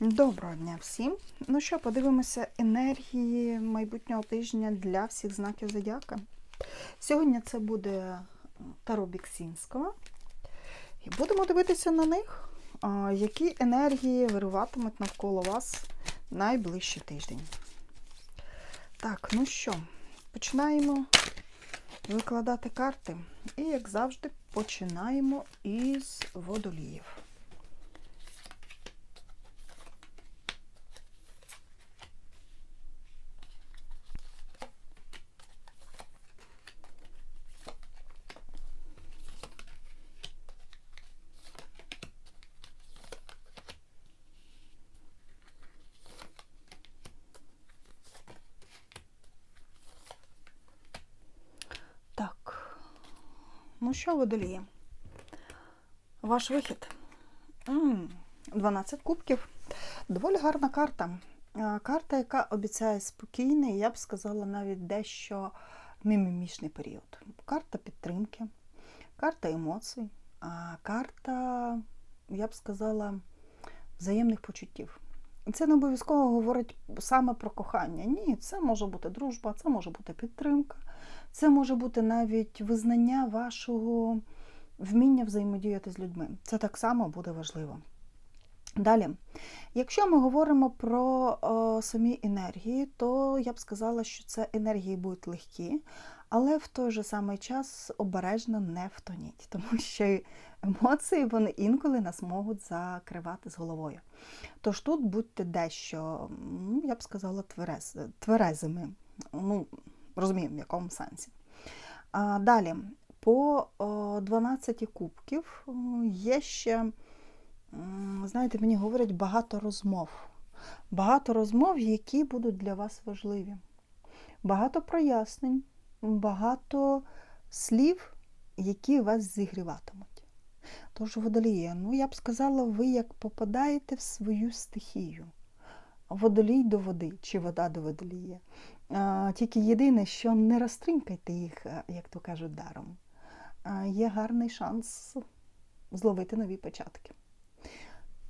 Доброго дня всім. Ну що, подивимося енергії майбутнього тижня для всіх знаків зодіака. Сьогодні це буде Таро Біксінського. І будемо дивитися на них, які енергії вируватимуть навколо вас найближчий тиждень. Так, ну що, починаємо викладати карти. І, як завжди, починаємо із водоліїв. Так. Що, водолії? Ваш вихід. 12 кубків. Доволі гарна карта. Карта, яка обіцяє спокійний, я б сказала, навіть дещо мімімішний період. Карта підтримки, карта емоцій, карта, я б сказала, взаємних почуттів. Це не обов'язково говорить саме про кохання. Ні, це може бути дружба, це може бути підтримка, це може бути навіть визнання вашого вміння взаємодіяти з людьми. Це так само буде важливо. Далі, якщо ми говоримо про о, самі енергії, то я б сказала, що це енергії будуть легкі, але в той же самий час обережно не втоніть, тому що емоції вони інколи нас можуть закривати з головою. Тож тут будьте дещо, я б сказала, тверез, тверезими. Ну, розуміємо, в якому сенсі. А, далі, по 12 кубків є ще, знаєте, мені говорять багато розмов. Багато розмов, які будуть для вас важливі. Багато прояснень, багато слів, які вас зігріватимуть. Тож, водоліє, ну я б сказала, ви як попадаєте в свою стихію. Водолій до води, чи вода до водолія. Тільки єдине, що не розтринкайте їх, е, як то кажуть, даром. Є гарний шанс зловити нові початки.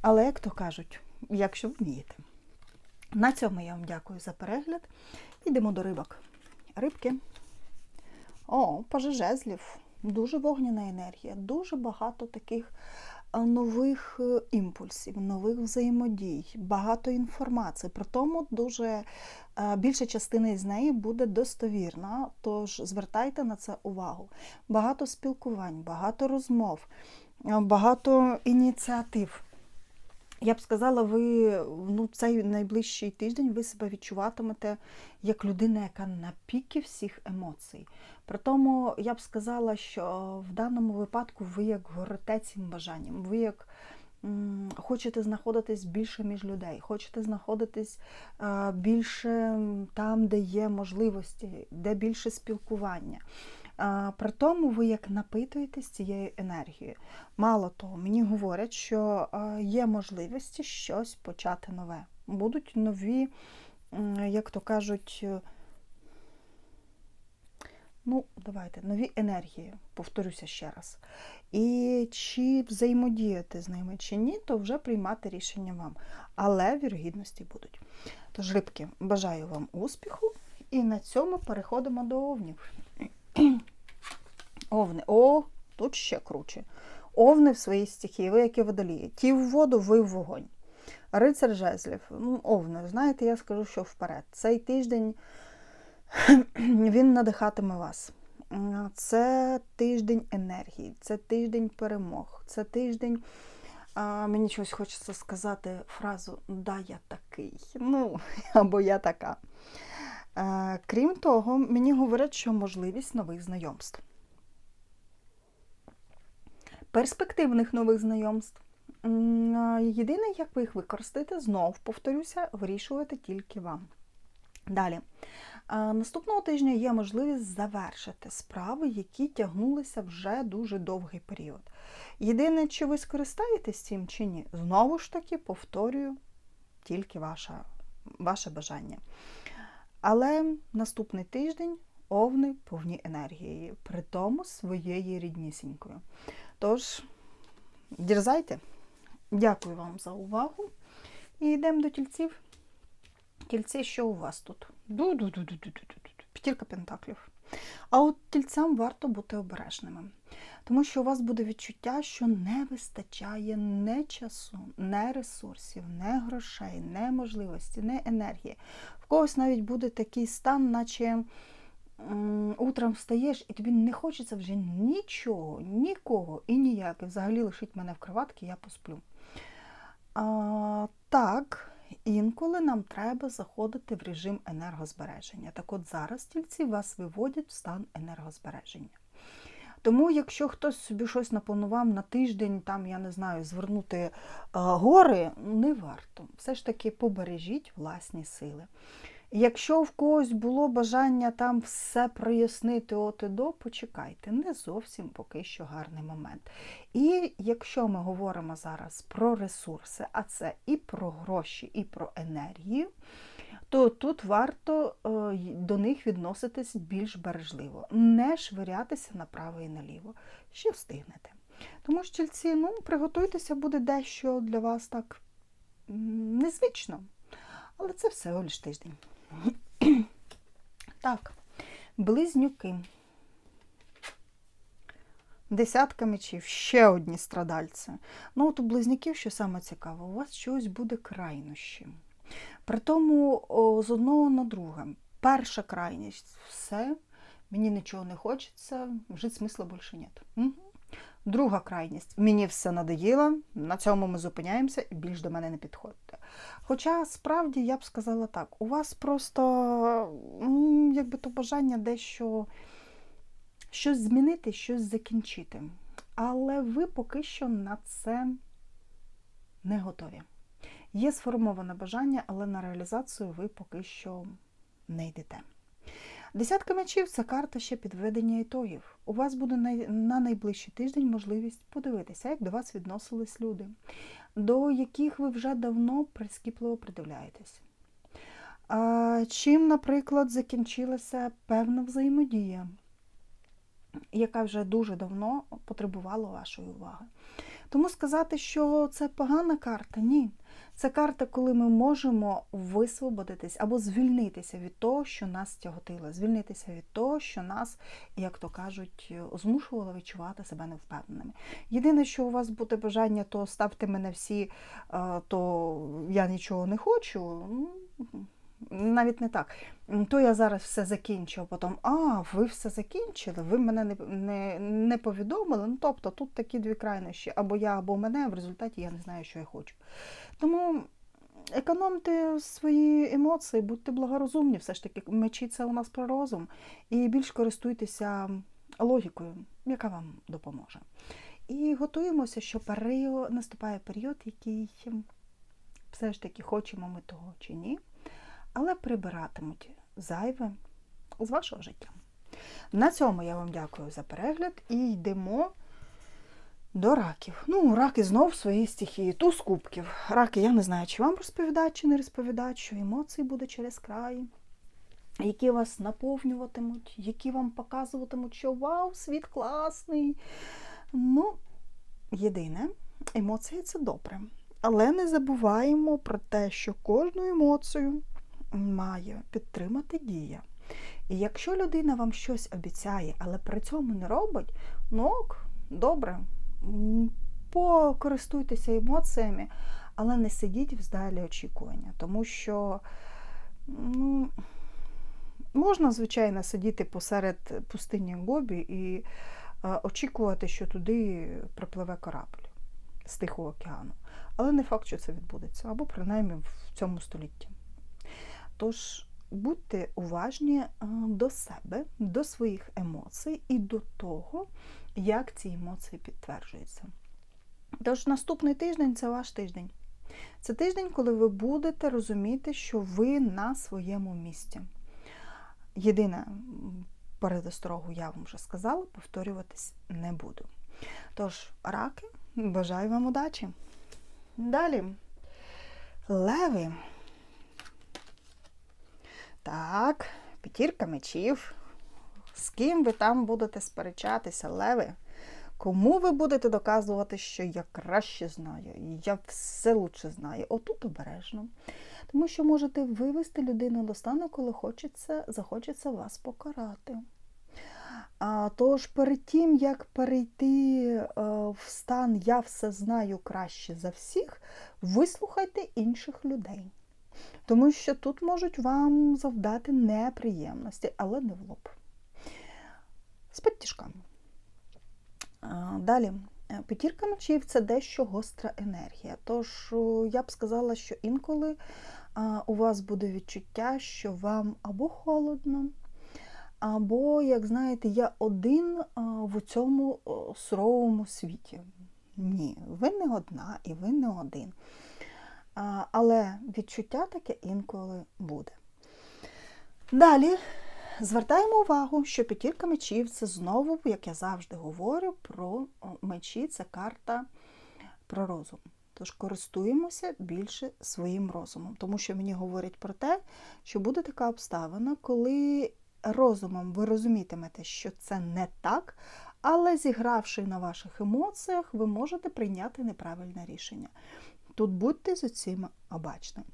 Але, як то кажуть, якщо вмієте. На цьому я вам дякую за перегляд. Йдемо до рибок. Рибки. О, пожежезлів. Дуже вогняна енергія, дуже багато таких нових е, імпульсів, нових взаємодій, багато інформації. При тому дуже е, більша частина із неї буде достовірна, тож звертайте на це увагу. Багато спілкувань, багато розмов, е, багато ініціатив. Я б сказала, ви ну, цей найближчий тиждень ви себе відчуватимете як людина, яка на піки всіх емоцій. При тому я б сказала, що в даному випадку ви як горите цим бажанням, ви як хочете знаходитись більше між людей, хочете знаходитись е, більше там, де є можливості, де більше спілкування. При тому ви як напитуєтесь цією енергією. Мало того, мені говорять, що е, є можливості щось почати нове. Будуть нові, як то кажуть, е, ну, давайте, нові енергії, повторюся ще раз. І чи взаємодіяти з ними, чи ні, то вже приймати рішення вам. Але вірогідності будуть. Тож, рибки, бажаю вам успіху, і на цьому переходимо до овнів. Овни. О, тут ще круче. Овни в своїй стихії, ви які водолії. Ті в воду, ви в вогонь. Рицар жезлів. Ну, Овни, знаєте, я скажу, що вперед. Цей тиждень він надихатиме вас. Це тиждень енергії, це тиждень перемог, це тиждень. Мені щось хочеться сказати фразу Да, я такий. Ну, або я така. А, крім того, мені говорять, що можливість нових знайомств. Перспективних нових знайомств. Єдине, як ви їх використаєте, знов повторюся, вирішувати тільки вам. Далі. Наступного тижня є можливість завершити справи, які тягнулися вже дуже довгий період. Єдине, чи ви скористаєтесь цим чи ні, знову ж таки повторюю тільки ваша, ваше бажання. Але наступний тиждень овни повні енергії, при тому своєю ріднісінькою. Тож, дерзайте. Дякую вам за увагу І йдемо до тільців. Тільці, що у вас тут? П'ятірка пентаклів. А от тільцям варто бути обережними. Тому що у вас буде відчуття, що не вистачає не часу, не ресурсів, не грошей, не можливості, не енергії. В когось навіть буде такий стан, наче утром встаєш, і тобі не хочеться вже нічого, нікого і ніяк. І Взагалі лишить мене в кроватці, я посплю. А, так, інколи нам треба заходити в режим енергозбереження. Так от зараз тільці вас виводять в стан енергозбереження. Тому, якщо хтось собі щось напланував на тиждень, там, я не знаю, звернути е, гори, не варто. Все ж таки побережіть власні сили. Якщо в когось було бажання там все прояснити от і до, почекайте, не зовсім поки що гарний момент. І якщо ми говоримо зараз про ресурси, а це і про гроші, і про енергію, то тут варто е, до них відноситись більш бережливо, не швирятися направо і наліво. Ще встигнете. Тому що тільці, ну, приготуйтеся, буде дещо для вас так незвично. Але це все лиш тиждень. Так, близнюки. Десятка мечів, ще одні страдальці. Ну, от у близнюків, що саме цікаво, у вас щось буде крайнощі. При тому о, з одного на друге. Перша крайність все, мені нічого не хочеться, жити смисла більше нет. Угу. Друга крайність мені все надоїло, на цьому ми зупиняємося і більш до мене не підходьте. Хоча справді я б сказала так, у вас просто якби то бажання дещо щось змінити, щось закінчити. Але ви поки що на це не готові. Є сформоване бажання, але на реалізацію ви поки що не йдете. Десятка мечів це карта ще підведення ітогів. У вас буде на найближчий тиждень можливість подивитися, як до вас відносились люди, до яких ви вже давно прискіпливо придивляєтесь. Чим, наприклад, закінчилася певна взаємодія, яка вже дуже давно потребувала вашої уваги. Тому сказати, що це погана карта, ні. Це карта, коли ми можемо висвободитись або звільнитися від того, що нас тяготило, звільнитися від того, що нас, як то кажуть, змушувало відчувати себе невпевненими. Єдине, що у вас буде бажання, то ставте мене всі, е, то я нічого не хочу. Навіть не так. То я зараз все закінчу, а потім, а, ви все закінчили, ви мене не, не, не повідомили. Ну, тобто тут такі дві крайнощі, або я, або мене, в результаті я не знаю, що я хочу. Тому економте свої емоції, будьте благорозумні, все ж таки, мечі це у нас про розум, і більш користуйтеся логікою, яка вам допоможе. І готуємося, що період, наступає період, який все ж таки хочемо ми того чи ні, але прибиратимуть зайве з вашого життя. На цьому я вам дякую за перегляд і йдемо до раків. Ну, раки знов в своїй стихії. Туз кубків. Раки, я не знаю, чи вам розповідати, чи не розповідати, що емоції буде через край, які вас наповнюватимуть, які вам показуватимуть, що вау, світ класний. Ну, єдине, емоції це добре. Але не забуваємо про те, що кожну емоцію має підтримати дія. І якщо людина вам щось обіцяє, але при цьому не робить, ну ок, добре, покористуйтеся емоціями, але не сидіть вздалі очікування, тому що ну, можна, звичайно, сидіти посеред пустині Гобі і е, очікувати, що туди припливе корабль з Тихого океану. Але не факт, що це відбудеться, або принаймні в цьому столітті. Тож будьте уважні е, до себе, до своїх емоцій і до того, як ці емоції підтверджуються. Тож наступний тиждень це ваш тиждень. Це тиждень, коли ви будете розуміти, що ви на своєму місці. Єдине, м, передосторогу я вам вже сказала, повторюватись не буду. Тож, раки, бажаю вам удачі. Далі. Леви. Так, п'ятірка мечів. З ким ви там будете сперечатися, леви? Кому ви будете доказувати, що я краще знаю, я все лучше знаю. Отут обережно. Тому що можете вивести людину до стану, коли хочеться, захочеться вас покарати. А, Тож перед тим, як перейти е, в стан Я все знаю краще за всіх, вислухайте інших людей. Тому що тут можуть вам завдати неприємності, але не в лоб. З підтяжками. Далі, п'ятірка мечів це дещо гостра енергія. Тож я б сказала, що інколи у вас буде відчуття, що вам або холодно, або, як знаєте, я один в цьому суровому світі. Ні, ви не одна і ви не один. Але відчуття таке інколи буде. Далі звертаємо увагу, що п'ятірка мечів це знову, як я завжди говорю, про мечі це карта про розум. Тож користуємося більше своїм розумом, тому що мені говорять про те, що буде така обставина, коли розумом ви розумітимете, що це не так, але зігравши на ваших емоціях, ви можете прийняти неправильне рішення. Тут будьте з цим обачним.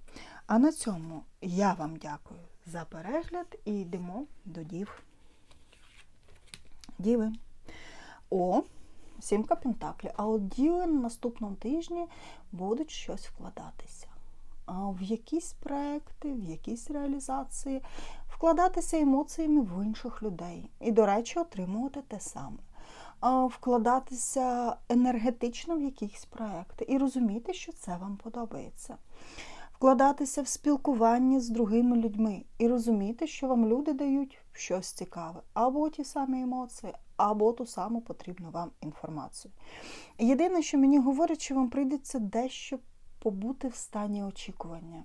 А на цьому я вам дякую за перегляд і йдемо до дів. Діви. О, сімка пентаклів. А от діви на наступному тижні будуть щось вкладатися. А В якісь проекти, в якісь реалізації, вкладатися емоціями в інших людей. І, до речі, отримувати те саме вкладатися енергетично в якісь проекти і розуміти, що це вам подобається. Вкладатися в спілкування з другими людьми і розуміти, що вам люди дають щось цікаве, або ті самі емоції, або ту саму потрібну вам інформацію. Єдине, що мені говорить, що вам прийдеться дещо побути в стані очікування.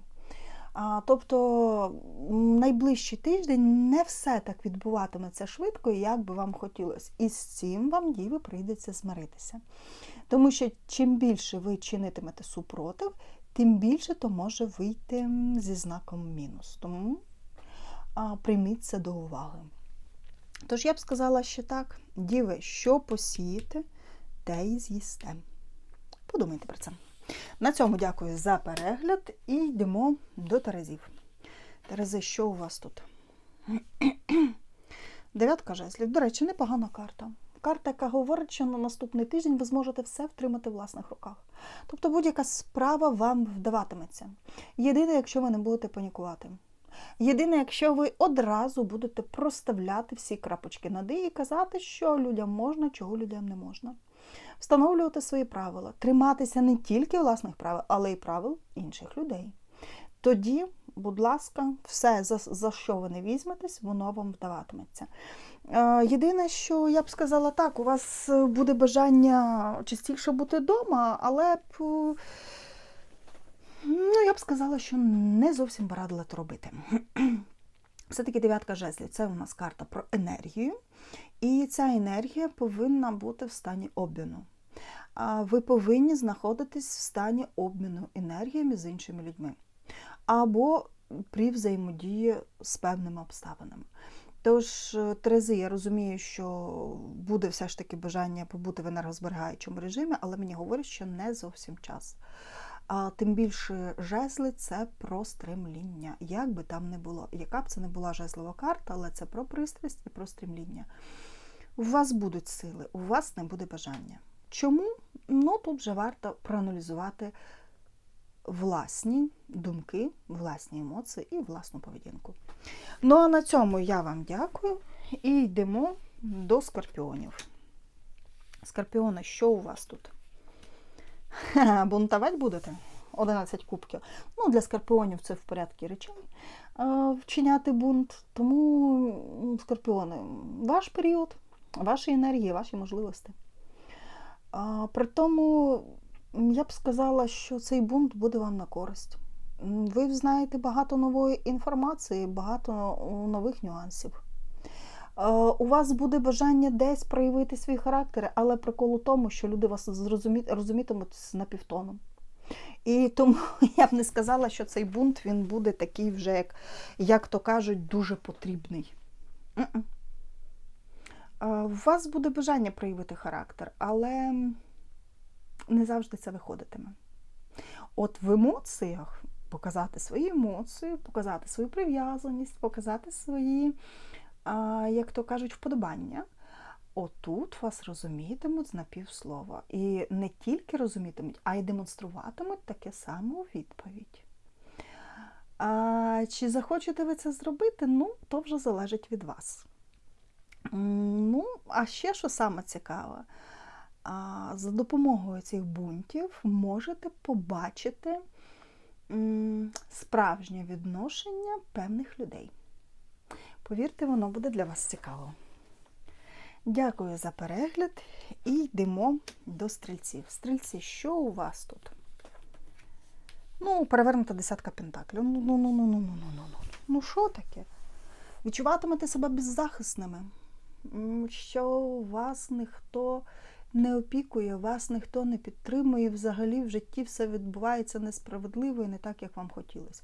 Тобто найближчий тиждень не все так відбуватиметься швидко, як би вам хотілося. І з цим вам діви прийдеться змиритися. Тому що чим більше ви чинитимете супротив, тим більше то може вийти зі знаком мінус. Тому прийміть це до уваги. Тож я б сказала, що так, діви, що посієте, те і з'їсте. Подумайте про це. На цьому дякую за перегляд і йдемо до Терезів. Терези, що у вас тут? Дев'ятка жезлів. До речі, непогана карта. Карта, яка говорить, що на наступний тиждень ви зможете все втримати в власних руках. Тобто будь-яка справа вам вдаватиметься. Єдине, якщо ви не будете панікувати. Єдине, якщо ви одразу будете проставляти всі крапочки над «і» казати, що людям можна, чого людям не можна встановлювати свої правила, триматися не тільки власних правил, але й правил інших людей. Тоді, будь ласка, все, за, за що ви не візьметесь, воно вам вдаватиметься. Е, єдине, що я б сказала так, у вас буде бажання частіше бути вдома, але б, ну, я б сказала, що не зовсім би радила це робити. Все-таки дев'ятка жезлів це у нас карта про енергію, і ця енергія повинна бути в стані обміну ви повинні знаходитись в стані обміну енергіями з іншими людьми. Або при взаємодії з певними обставинами. Тож, Терези, я розумію, що буде все ж таки бажання побути в енергозберігаючому режимі, але мені говорять, що не зовсім час. А Тим більше жезли це про стремління, як би там не було. Яка б це не була жезлова карта, але це про пристрасть і про стремління. У вас будуть сили, у вас не буде бажання. Чому? Ну, тут вже варто проаналізувати власні думки, власні емоції і власну поведінку. Ну, а на цьому я вам дякую і йдемо до скорпіонів. Скорпіони, що у вас тут? Бунтувати будете? 11 кубків. Ну, Для скорпіонів це в порядку речей вчиняти бунт. Тому, скорпіони, ваш період, ваші енергії, ваші можливості. При тому я б сказала, що цей бунт буде вам на користь. Ви знаєте багато нової інформації, багато нових нюансів. У вас буде бажання десь проявити свій характер, але прикол у тому, що люди вас розумітимуть з напівтоном. І тому я б не сказала, що цей бунт він буде такий вже, як як то кажуть, дуже потрібний. У вас буде бажання проявити характер, але не завжди це виходитиме. От в емоціях показати свої емоції, показати свою прив'язаність, показати свої, як то кажуть, вподобання. Отут вас розумітимуть з напівслова. І не тільки розумітимуть, а й демонструватимуть таке саме у відповідь. А, Чи захочете ви це зробити? Ну, то вже залежить від вас. Ну, а ще що саме цікаве, а, за допомогою цих бунтів можете побачити справжнє відношення певних людей. Повірте, воно буде для вас цікаво. Дякую за перегляд і йдемо до стрільців. Стрільці, що у вас тут? Ну, перевернута десятка пентаклів. Ну, ну, ну, ну, ну, ну, ну, ну. Ну, що таке? Відчуватимете себе беззахисними, що вас ніхто не опікує, вас ніхто не підтримує, взагалі в житті все відбувається несправедливо і не так, як вам хотілося.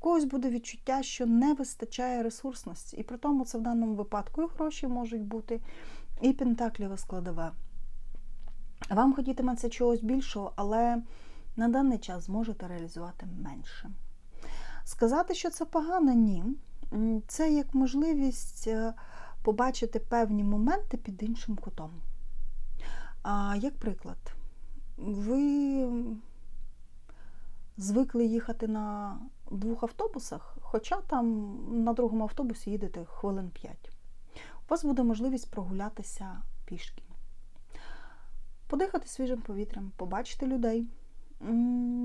В когось буде відчуття, що не вистачає ресурсності. І при тому це в даному випадку і гроші можуть бути, і пентаклєва складова. Вам хотітиметься чогось більшого, але на даний час зможете реалізувати менше. Сказати, що це погано, ні. Це як можливість е, побачити певні моменти під іншим кутом. А як приклад, ви звикли їхати на двох автобусах, хоча там на другому автобусі їдете хвилин 5. У вас буде можливість прогулятися пішки, подихати свіжим повітрям, побачити людей,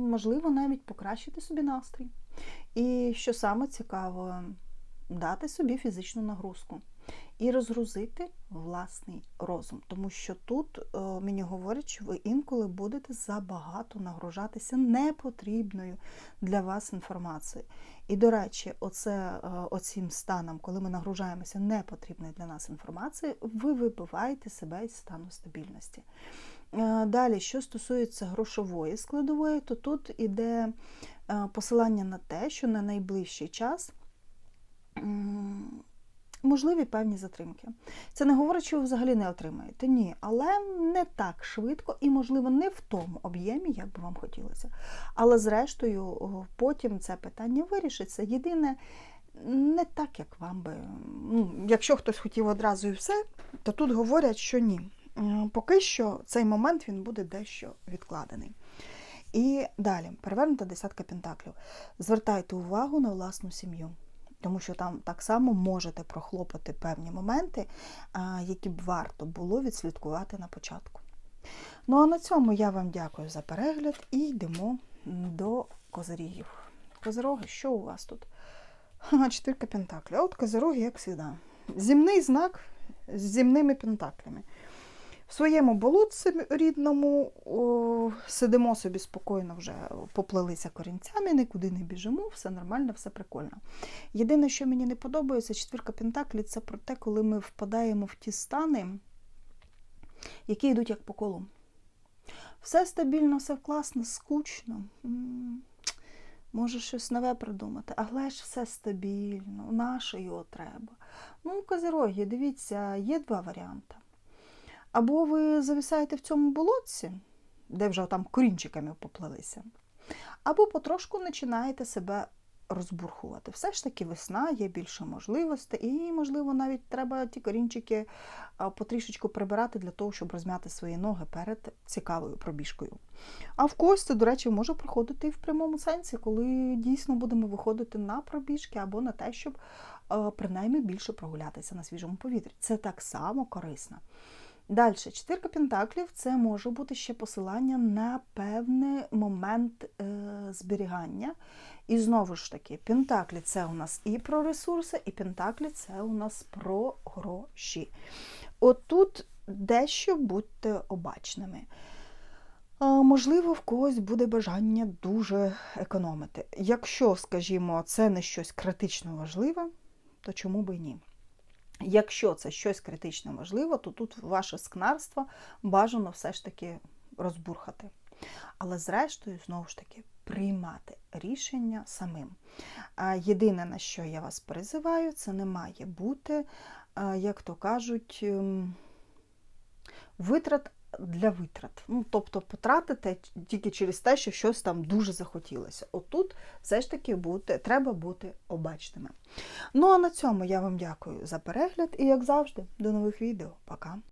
можливо, навіть покращити собі настрій. І що саме цікаво, дати собі фізичну нагрузку і розгрузити власний розум. Тому що тут е, мені говорять, що ви інколи будете забагато нагружатися непотрібною для вас інформацією. І, до речі, оце, е, оцим станом, коли ми нагружаємося непотрібною для нас інформацією, ви вибиваєте себе із стану стабільності. Е, далі, що стосується грошової складової, то тут іде посилання на те, що на найближчий час можливі певні затримки. Це не говорить, що ви взагалі не отримаєте. Ні, але не так швидко і, можливо, не в тому об'ємі, як би вам хотілося. Але, зрештою, потім це питання вирішиться. Єдине, не так, як вам би. Ну, Якщо хтось хотів одразу і все, то тут говорять, що ні. Поки що цей момент він буде дещо відкладений. І далі, перевернута десятка пентаклів. Звертайте увагу на власну сім'ю тому що там так само можете прохлопати певні моменти, які б варто було відслідкувати на початку. Ну, а на цьому я вам дякую за перегляд і йдемо до козирігів. Козироги, що у вас тут? Чотирка пентаклів. От козироги, як завжди. Зімний знак з зімними пентаклями. В своєму болотці рідному о, сидимо собі спокійно, вже поплелися корінцями, нікуди не біжимо, все нормально, все прикольно. Єдине, що мені не подобається, четвірка Пентаклі це про те, коли ми впадаємо в ті стани, які йдуть як по колу. Все стабільно, все класно, скучно. Може щось нове придумати, але ж все стабільно, наше його треба. Ну, козироги, дивіться, є два варіанти. Або ви зависаєте в цьому болотці, де вже там корінчиками поплелися, або потрошку починаєте себе розбурхувати. Все ж таки весна, є більше можливостей, і, можливо, навіть треба ті корінчики потрішечку прибирати для того, щоб розм'яти свої ноги перед цікавою пробіжкою. А в когось це, до речі, може проходити і в прямому сенсі, коли дійсно будемо виходити на пробіжки або на те, щоб принаймні більше прогулятися на свіжому повітрі. Це так само корисно. Далі, четвірка пентаклів це може бути ще посилання на певний момент е, зберігання. І знову ж таки, пентаклі це у нас і про ресурси, і пентаклі це у нас про гроші. Отут дещо будьте обачними. Можливо, в когось буде бажання дуже економити. Якщо, скажімо, це не щось критично важливе, то чому би ні? Якщо це щось критично важливе, то тут ваше скнарство бажано все ж таки розбурхати. Але, зрештою, знову ж таки, приймати рішення самим. Єдине, на що я вас призиваю, це не має бути, як то кажуть, ем, витрат для витрат. Ну, тобто потратити тільки через те, що щось там дуже захотілося. Отут все ж таки бути, треба бути обачними. Ну а на цьому я вам дякую за перегляд і, як завжди, до нових відео. Пока!